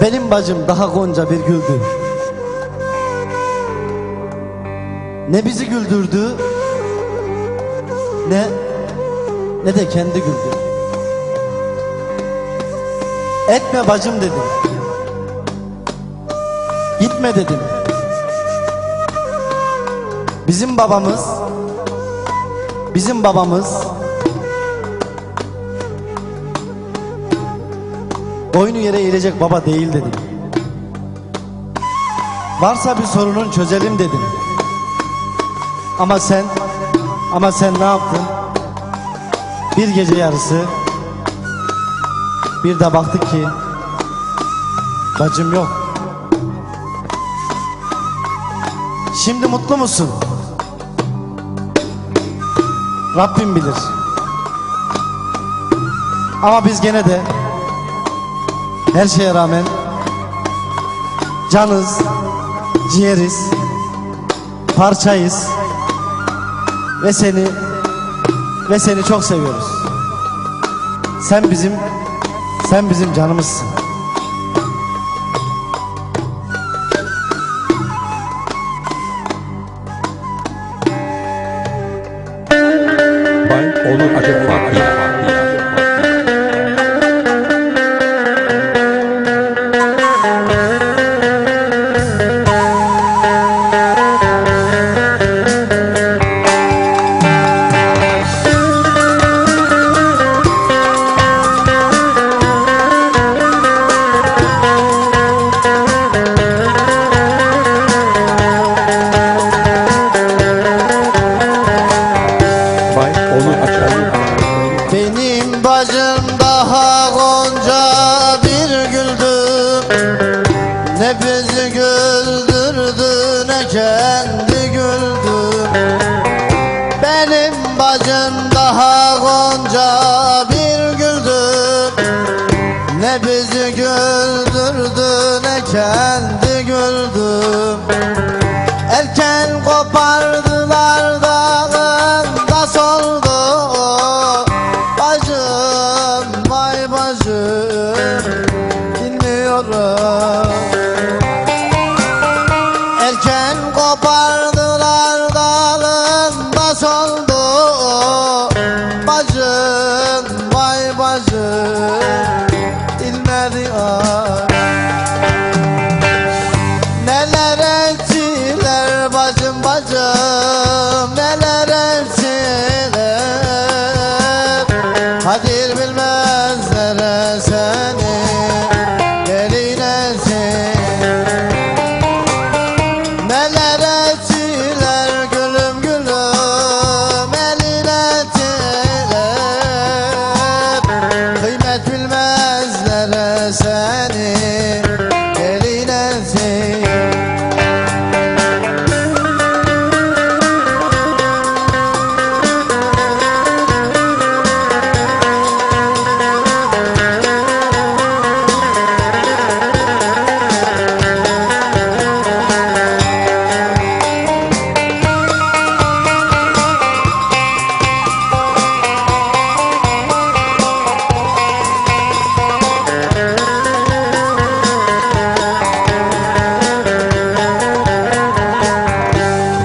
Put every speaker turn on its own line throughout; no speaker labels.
Benim bacım daha gonca bir güldü. Ne bizi güldürdü ne ne de kendi güldü. Etme bacım dedim. Gitme dedim. Bizim babamız bizim babamız boynu yere eğilecek baba değil dedim. Varsa bir sorunun çözelim dedim. Ama sen ama sen ne yaptın? Bir gece yarısı bir de baktık ki bacım yok. Şimdi mutlu musun? Rabbim bilir. Ama biz gene de her şeye rağmen canız, ciğeriz, parçayız ve seni ve seni çok seviyoruz. Sen bizim sen bizim canımızsın.
Bay Onur.
Ne Neler ettiler Kadir bilmezler seni Gelin etsin Neler ettiler gülüm gülüm Elin ettiler Kıymet bilmezler seni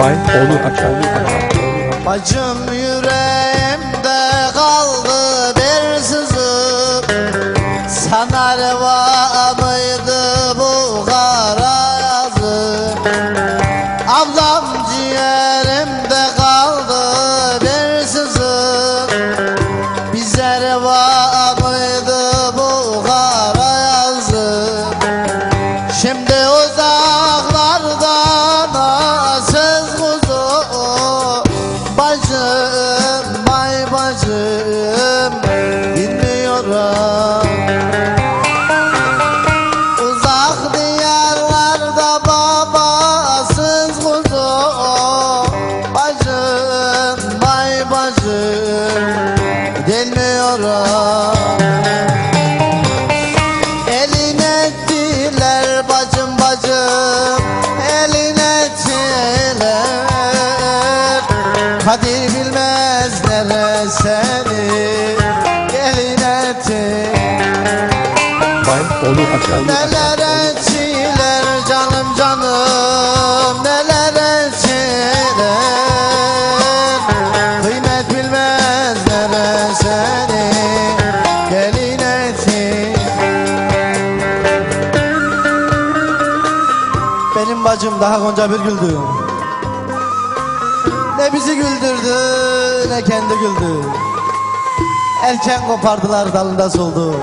Bay Onur Acep.
Bacım yüreğimde kaldı bir sızı Sana reva mıydı bu kara yazı Ablam ciğerimde kaldı bir sızı Bize reva Bacım, Onu açar. Nelere çiler canım canım nelere çiler Kıymet bilmezlere seni gelin
etin
Benim bacım daha Gonca bir güldü. Ne bizi güldürdü ne kendi güldü. Erken kopardılar dalında soldu.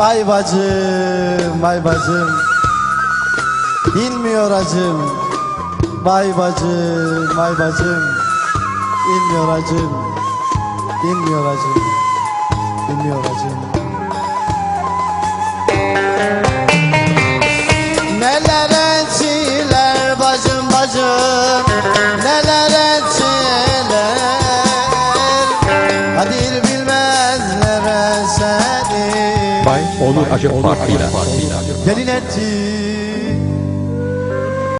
Vay bacım vay bacım. Bilmiyor acım. Vay bacım vay bacım. Bilmiyor acım. Bilmiyor acım. Bilmiyor acım
Onur Acep Farkıyla.
Gelin etti